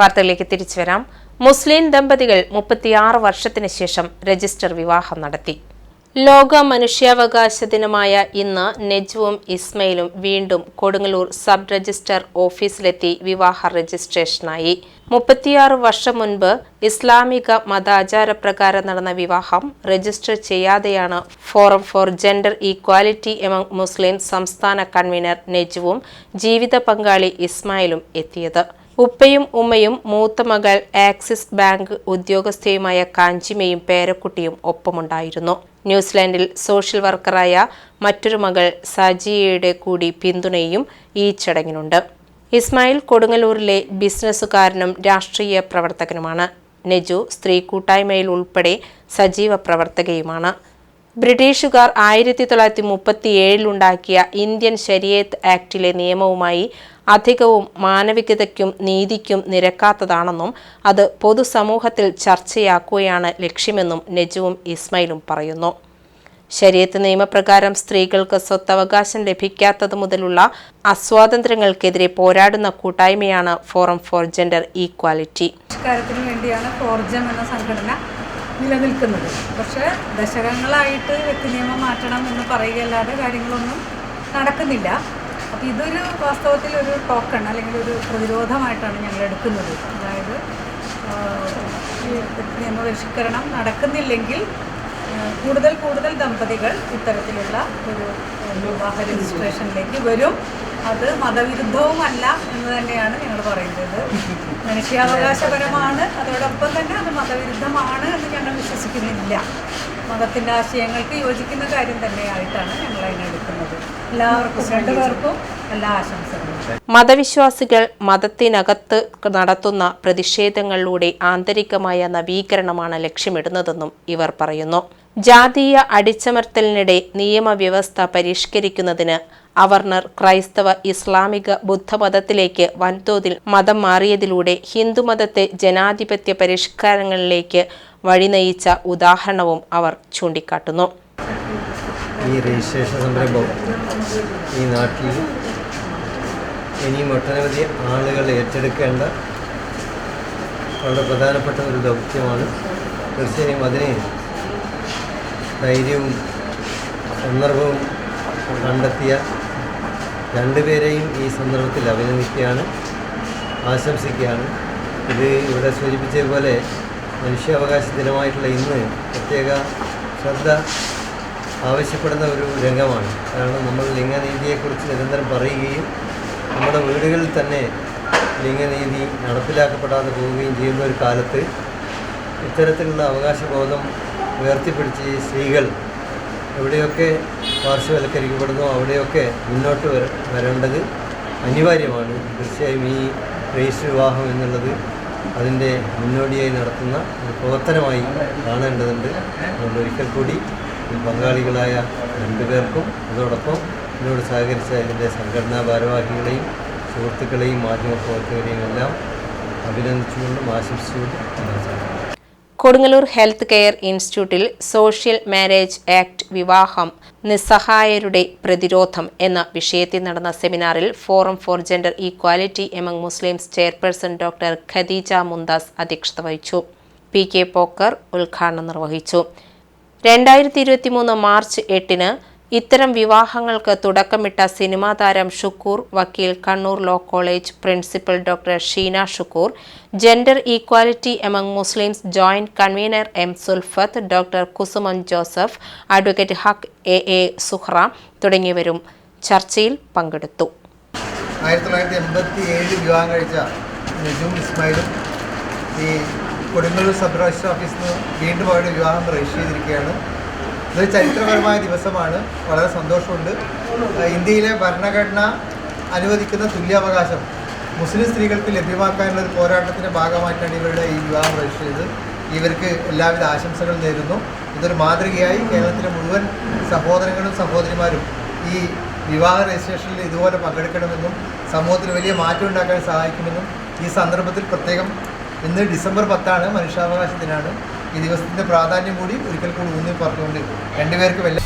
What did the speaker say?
വാർത്തകളിലേക്ക് തിരിച്ചു വരാം മുസ്ലിം ദമ്പതികൾ മുപ്പത്തിയാറ് വർഷത്തിന് ശേഷം രജിസ്റ്റർ വിവാഹം നടത്തി. ലോക മനുഷ്യാവകാശ ദിനമായ ഇന്ന് നെജുവും ഇസ്മയിലും വീണ്ടും കൊടുങ്ങല്ലൂർ സബ് രജിസ്റ്റർ ഓഫീസിലെത്തി വിവാഹ രജിസ്ട്രേഷനായി. മുപ്പത്തിയാറ് വർഷം മുൻപ് ഇസ്ലാമിക മതാചാരപ്രകാരം നടന്ന വിവാഹം രജിസ്റ്റർ ചെയ്യാതെയാണ് forum for gender equality among Muslim സംസ്ഥാന കൺവീനർ നെജുവും ജീവിത പങ്കാളി ഇസ്മായിലും എത്തിയത്. ഉപ്പയും ഉമ്മയും മൂത്ത മകൾ ആക്സിസ് ബാങ്ക് ഉദ്യോഗസ്ഥയുമായ കാഞ്ചിമയും പേരക്കുട്ടിയും ഒപ്പമുണ്ടായിരുന്നു. ന്യൂസിലാൻഡിൽ സോഷ്യൽ വർക്കറായ മറ്റൊരു മകൾ സജിയയുടെ കൂടി പിന്തുണയും ഈ ചടങ്ങിനുണ്ട്. ഇസ്മായിൽ കൊടുങ്ങല്ലൂരിലെ ബിസിനസ്സുകാരനും രാഷ്ട്രീയ പ്രവർത്തകനുമാണ്. നെജു സ്ത്രീ കൂട്ടായ്മയിൽ ഉൾപ്പെടെ സജീവ പ്രവർത്തകയുമാണ്. ബ്രിട്ടീഷുകാർ ആയിരത്തി തൊള്ളായിരത്തി മുപ്പത്തി ഏഴിലുണ്ടാക്കിയ ഇന്ത്യൻ ശരിയത്ത് ആക്ടിലെ നിയമവുമായി അധികവും മാനവികതയ്ക്കും നീതിക്കും നിരക്കാത്തതാണെന്നും അത് പൊതുസമൂഹത്തിൽ ചർച്ചയാക്കുകയാണ് ലക്ഷ്യമെന്നും നെജുവും ഇസ്മയിലും പറയുന്നു. ശരീരത്ത് നിയമപ്രകാരം സ്ത്രീകൾക്ക് സ്വത്തവകാശം ലഭിക്കാത്തത് മുതലുള്ള അസ്വാതന്ത്ര്യങ്ങൾക്കെതിരെ പോരാടുന്ന കൂട്ടായ്മയാണ് ഫോറം ഫോർ ജെൻഡർ ഈക്വാലിറ്റി. വേണ്ടിയാണ് ഫോർജം എന്ന സംഘടന നിലനിൽക്കുന്നത്. പക്ഷേ ദശകങ്ങളായിട്ട് വ്യക്തി നിയമം മാറ്റണം എന്ന് പറയുകയല്ലാതെ കാര്യങ്ങളൊന്നും നടക്കുന്നില്ല. അപ്പോൾ ഇതൊരു വാസ്തവത്തിൽ ഒരു ടോക്കൺ അല്ലെങ്കിൽ ഒരു പ്രതിരോധമായിട്ടാണ് ഞങ്ങൾ എടുക്കുന്നത്. അതായത് നിയമപരിഷ്കരണം നടക്കുന്നില്ലെങ്കിൽ കൂടുതൽ കൂടുതൽ ദമ്പതികൾ ഇത്തരത്തിലുള്ള ഒരു വിവാഹ രജിസ്ട്രേഷനിലേക്ക് വരും. അത് മതവിരുദ്ധവുമല്ല എന്ന് തന്നെയാണ് ഞങ്ങൾ പറയുന്നത്. മനുഷ്യാവകാശപരമാണ് അതോടൊപ്പം തന്നെ അത് മതവിരുദ്ധമാണ് എന്ന് ഞങ്ങൾ വിശ്വസിക്കുന്നില്ല. മതത്തിന്റെ ആശയങ്ങൾക്ക് യോജിക്കുന്ന കാര്യം തന്നെയായിട്ടാണ് ഞങ്ങൾ അതിനെടുക്കുന്നത് എല്ലാവർക്കും രണ്ടുപേർക്കും എല്ലാ ആശംസകളും. മതവിശ്വാസികൾ മതത്തിനകത്ത് നടത്തുന്ന പ്രതിഷേധങ്ങളിലൂടെ ആന്തരികമായ നവീകരണമാണ് ലക്ഷ്യമിടുന്നതെന്നും ഇവർ പറയുന്നു. ജാതീയ അടിച്ചമർത്തലിനിടെ നിയമവ്യവസ്ഥ പരിഷ്കരിക്കുന്നതിന് അവർണർ ക്രൈസ്തവ ഇസ്ലാമിക ബുദ്ധമതത്തിലേക്ക് വൻതോതിൽ മതം മാറിയതിലൂടെ ഹിന്ദുമതത്തെ ജനാധിപത്യ പരിഷ്കാരങ്ങളിലേക്ക് വഴിനയിച്ച ഉദാഹരണവും അവർ ചൂണ്ടിക്കാട്ടുന്നു. ഈ രജിസ്ട്രേഷൻ സംരംഭം ഈ നാട്ടിൽ ഇനിയും ഒട്ടനവധി ആളുകൾ ഏറ്റെടുക്കേണ്ട വളരെ പ്രധാനപ്പെട്ട ഒരു ദൗത്യമാണ്. തീർച്ചയായും അതിന് ധൈര്യവും സന്ദർഭവും കണ്ടെത്തിയ രണ്ടുപേരെയും ഈ സന്ദർഭത്തിൽ അഭിനന്ദിക്കുകയാണ് ആശംസിക്കുകയാണ്. ഇത് ഇവിടെ സൂചിപ്പിച്ചതുപോലെ മനുഷ്യാവകാശ ദിനമായിട്ടുള്ള ഇന്ന് പ്രത്യേക ശ്രദ്ധ ആവശ്യപ്പെടുന്ന ഒരു രംഗമാണ്. കാരണം നമ്മൾ ലിംഗനീതിയെക്കുറിച്ച് നിരന്തരം പറയുകയും നമ്മുടെ വീടുകളിൽ തന്നെ ലിംഗനീതി നടപ്പിലാക്കപ്പെടാതെ പോവുകയും ചെയ്യുന്ന ഒരു കാലത്ത് ഇത്തരത്തിലുള്ള അവകാശബോധം ഉയർത്തിപ്പിടിച്ച് ഈ സ്ത്രീകൾ എവിടെയൊക്കെ പാർശ്വവൽക്കരിക്കപ്പെടുന്നു അവിടെയൊക്കെ മുന്നോട്ട് വര വരേണ്ടത് അനിവാര്യമാണ് തീർച്ചയായും ഈ രജിസ്റ്റർ വിവാഹം എന്നുള്ളത് അതിന്റെ മുന്നോടിയായി നടത്തുന്ന ഒരു പ്രവർത്തനമായി കാണേണ്ടതുണ്ട് അതുകൊണ്ട് ഒരിക്കൽ കൂടി പങ്കാളികളായ രണ്ടുപേർക്കും അതോടൊപ്പം ഇതിനോട് സഹകരിച്ച ഇതിന്റെ സംഘടനാ ഭാരവാഹികളെയും സുഹൃത്തുക്കളെയും മാധ്യമപ്രവർത്തകരെയും എല്ലാം അഭിനന്ദിച്ചുകൊണ്ടും ആശംസിച്ചുകൊണ്ടും. കൊടുങ്ങല്ലൂർ ഹെൽത്ത് കെയർ ഇൻസ്റ്റിറ്റ്യൂട്ടിൽ സോഷ്യൽ മാരേജ് ആക്ട് വിവാഹം നിസ്സഹായരുടെ പ്രതിരോധം എന്ന വിഷയത്തിൽ നടന്ന സെമിനാറിൽ forum for gender equality among Muslims chairperson doctor Khadeeja Mumtaz അധ്യക്ഷത വഹിച്ചു. പി കെ പോക്കർ ഉദ്ഘാടനം നിർവഹിച്ചു. രണ്ടായിരത്തി ഇരുപത്തി മൂന്ന് മാർച്ച് എട്ടിന് ഇത്തരം വിവാഹങ്ങൾക്ക് തുടക്കമിട്ട സിനിമാ താരം ഷുക്കൂർ വക്കീൽ Kannur law college principal doctor Sheena Shukkur gender equality among Muslims joint convener M Sulfath doctor Kusuman Joseph advocate Haq A A Suhra തുടങ്ങിയവരും ചർച്ചയിൽ പങ്കെടുത്തു. ആയിരത്തി തൊള്ളായിരത്തി എൺപത്തി ഏഴിൽ വിവാഹം കഴിച്ച ഈ കൊടുങ്ങല്ലൂർ സബ് രജിസ്റ്റർ ഓഫീസിൽ നിന്ന് വീണ്ടും അവരുടെ വിവാഹം രജിസ്റ്റർ ചെയ്തിരിക്കുകയാണ്. ഇതൊരു ചരിത്രപരമായ ദിവസമാണ്. വളരെ സന്തോഷമുണ്ട്. ഇന്ത്യയിലെ ഭരണഘടന അനുവദിക്കുന്ന തുല്യാവകാശം മുസ്ലിം സ്ത്രീകൾക്ക് ലഭ്യമാക്കാനുള്ള ഒരു പോരാട്ടത്തിന്റെ ഭാഗമായിട്ടാണ് ഇവരുടെ ഈ വിവാഹം രജിസ്റ്റർ ചെയ്ത് ഇവർക്ക് എല്ലാവിധ ആശംസകളും നേരുന്നു. ഇതൊരു മാതൃകയായി കേരളത്തിലെ മുഴുവൻ സഹോദരങ്ങളും സഹോദരിമാരും ഈ വിവാഹ രജിസ്ട്രേഷനിൽ ഇതുപോലെ പങ്കെടുക്കണമെന്നും സമൂഹത്തിന് വലിയ മാറ്റം ഉണ്ടാക്കാൻ സഹായിക്കുമെന്നും ഈ സന്ദർഭത്തിൽ പ്രത്യേകം ഇന്ന് ഡിസംബർ പത്താണ് മനുഷ്യാവകാശ ദിനമാണ് ഈ ദിവസത്തിന്റെ പ്രാധാന്യം കൂടി ഒരിക്കൽ കൂടി ഊന്നി പറഞ്ഞുകൊണ്ട് രണ്ടുപേർക്ക് എല്ലാ